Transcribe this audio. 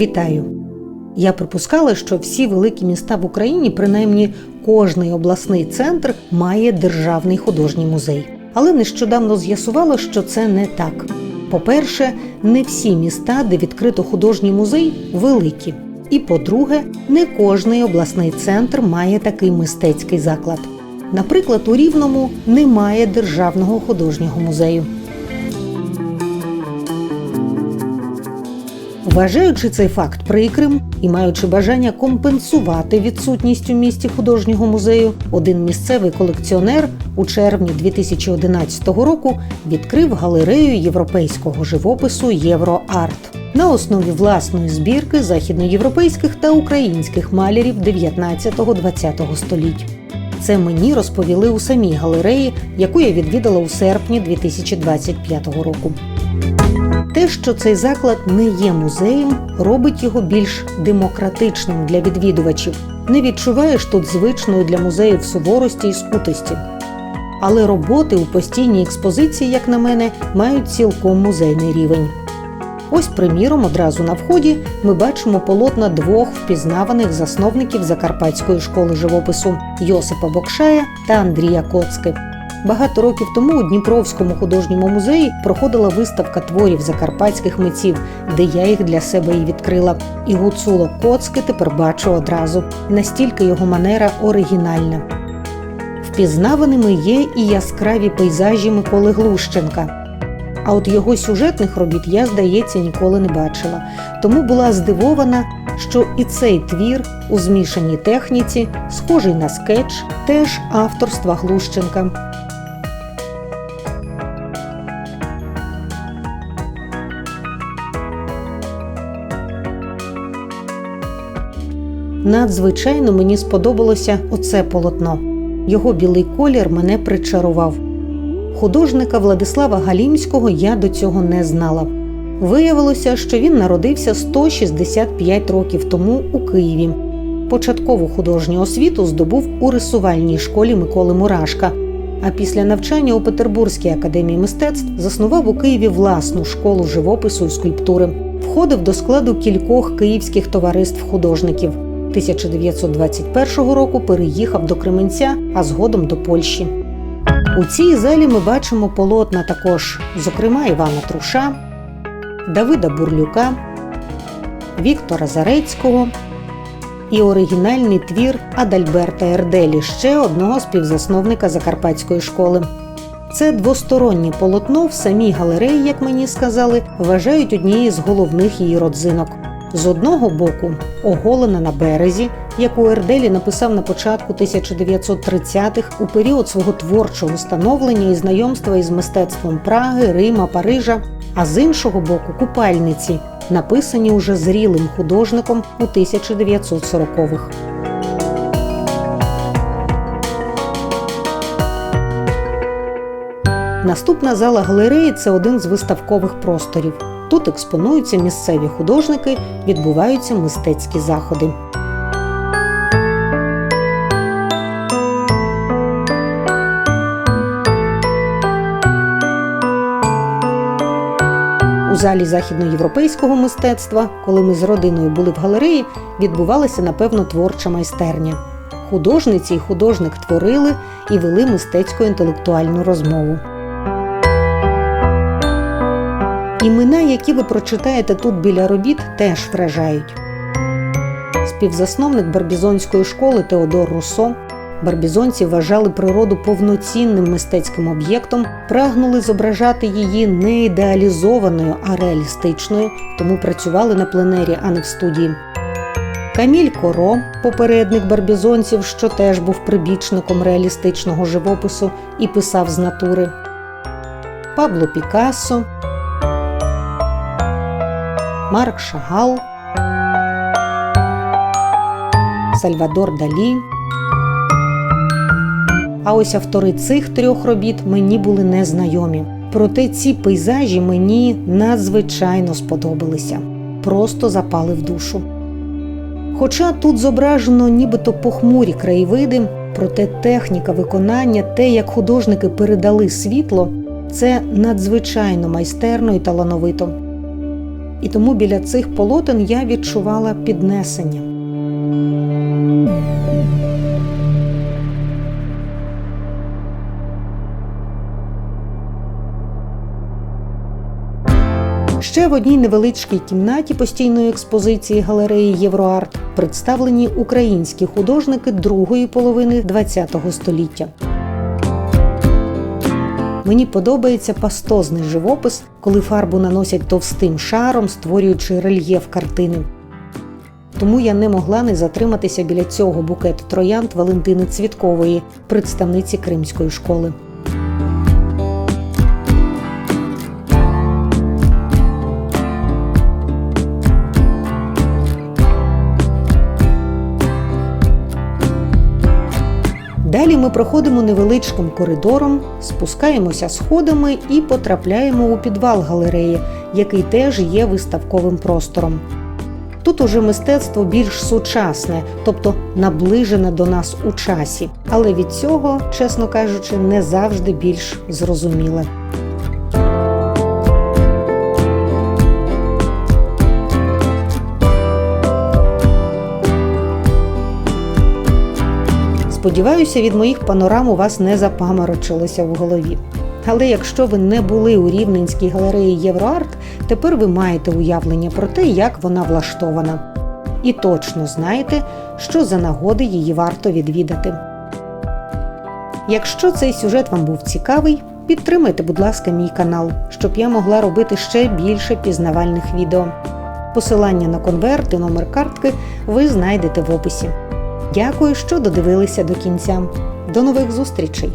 Вітаю! Я припускала, що всі великі міста в Україні, принаймні кожний обласний центр, має державний художній музей. Але нещодавно з'ясувала, що це не так. По-перше, не всі міста, де відкрито художній музей, великі. І по-друге, не кожний обласний центр має такий мистецький заклад. Наприклад, у Рівному немає державного художнього музею. Вважаючи цей факт прикрим і маючи бажання компенсувати відсутність у місті художнього музею, один місцевий колекціонер у червні 2011 року відкрив галерею європейського живопису Євроарт на основі власної збірки західноєвропейських та українських малярів 19-20 століть. Це мені розповіли у самій галереї, яку я відвідала у серпні 2025 року. Те, що цей заклад не є музеєм, робить його більш демократичним для відвідувачів. Не відчуваєш тут звичної для музеїв суворості і скутості. Але роботи у постійній експозиції, як на мене, мають цілком музейний рівень. Ось, приміром, одразу на вході ми бачимо полотна двох впізнаваних засновників Закарпатської школи живопису Йосипа Бокшая та Андрія Коцки. Багато років тому у Дніпровському художньому музеї проходила виставка творів закарпатських митців, де я їх для себе і відкрила. І гуцуло Коцки тепер бачу одразу. Настільки його манера оригінальна. Впізнаваними є і яскраві пейзажі Миколи Глущенка. А от його сюжетних робіт я, здається, ніколи не бачила. Тому була здивована, що і цей твір у змішаній техніці, схожий на скетч, теж авторства Глущенка. Надзвичайно мені сподобалося оце полотно. Його білий колір мене причарував. Художника Владислава Галімського я до цього не знала. Виявилося, що він народився 165 років тому у Києві. Початкову художню освіту здобув у рисувальній школі Миколи Мурашка. А після навчання у Петербурзькій академії мистецтв заснував у Києві власну школу живопису і скульптури. Входив до складу кількох київських товариств художників. 1921 року переїхав до Кременця, а згодом до Польщі. У цій залі ми бачимо полотна також, зокрема Івана Труша, Давида Бурлюка, Віктора Зарецького і оригінальний твір Адальберта Ерделі, ще одного співзасновника Закарпатської школи. Це двостороннє полотно в самій галереї, як мені сказали, вважають однією з головних її родзинок. З одного боку, оголена на березі, яку Ерделі написав на початку 1930-х у період свого творчого становлення і знайомства із мистецтвом Праги, Рима, Парижа, а з іншого боку, купальниці, написані уже зрілим художником у 1940-х. Наступна зала галереї це один з виставкових просторів. Тут експонуються місцеві художники, відбуваються мистецькі заходи. У залі західноєвропейського мистецтва, коли ми з родиною були в галереї, відбувалася напевно творча майстерня. Художниці і художник творили і вели мистецько-інтелектуальну розмову. Імена, які ви прочитаєте тут біля робіт, теж вражають. Співзасновник Барбізонської школи Теодор Руссо. Барбізонці вважали природу повноцінним мистецьким об'єктом, прагнули зображати її не ідеалізованою, а реалістичною, тому працювали на пленері, а не в студії. Каміль Коро, попередник барбізонців, що теж був прибічником реалістичного живопису і писав з натури. Пабло Пікассо, Марк Шагал, Сальвадор Далі. А ось автори цих трьох робіт мені були незнайомі. Проте ці пейзажі мені надзвичайно сподобалися, просто запали в душу. Хоча тут зображено нібито похмурі краєвиди, проте техніка виконання, те, як художники передали світло, це надзвичайно майстерно і талановито. І тому біля цих полотен я відчувала піднесення. Ще в одній невеличкій кімнаті постійної експозиції галереї Євроарт представлені українські художники другої половини ХХ століття. Мені подобається пастозний живопис, коли фарбу наносять товстим шаром, створюючи рельєф картини. Тому я не могла не затриматися біля цього букету троянд Валентини Цвіткової, представниці Кримської школи. Далі ми проходимо невеличким коридором, спускаємося сходами і потрапляємо у підвал галереї, який теж є виставковим простором. Тут уже мистецтво більш сучасне, тобто наближене до нас у часі, але від цього, чесно кажучи, не завжди більш зрозуміле. Сподіваюся, від моїх панорам у вас не запаморочилося в голові. Але якщо ви не були у Рівненській галереї Євроарт, тепер ви маєте уявлення про те, як вона влаштована. І точно знаєте, що за нагоди її варто відвідати. Якщо цей сюжет вам був цікавий, підтримайте, будь ласка, мій канал, щоб я могла робити ще більше пізнавальних відео. Посилання на конверт і номер картки ви знайдете в описі. Дякую, що додивилися до кінця. До нових зустрічей!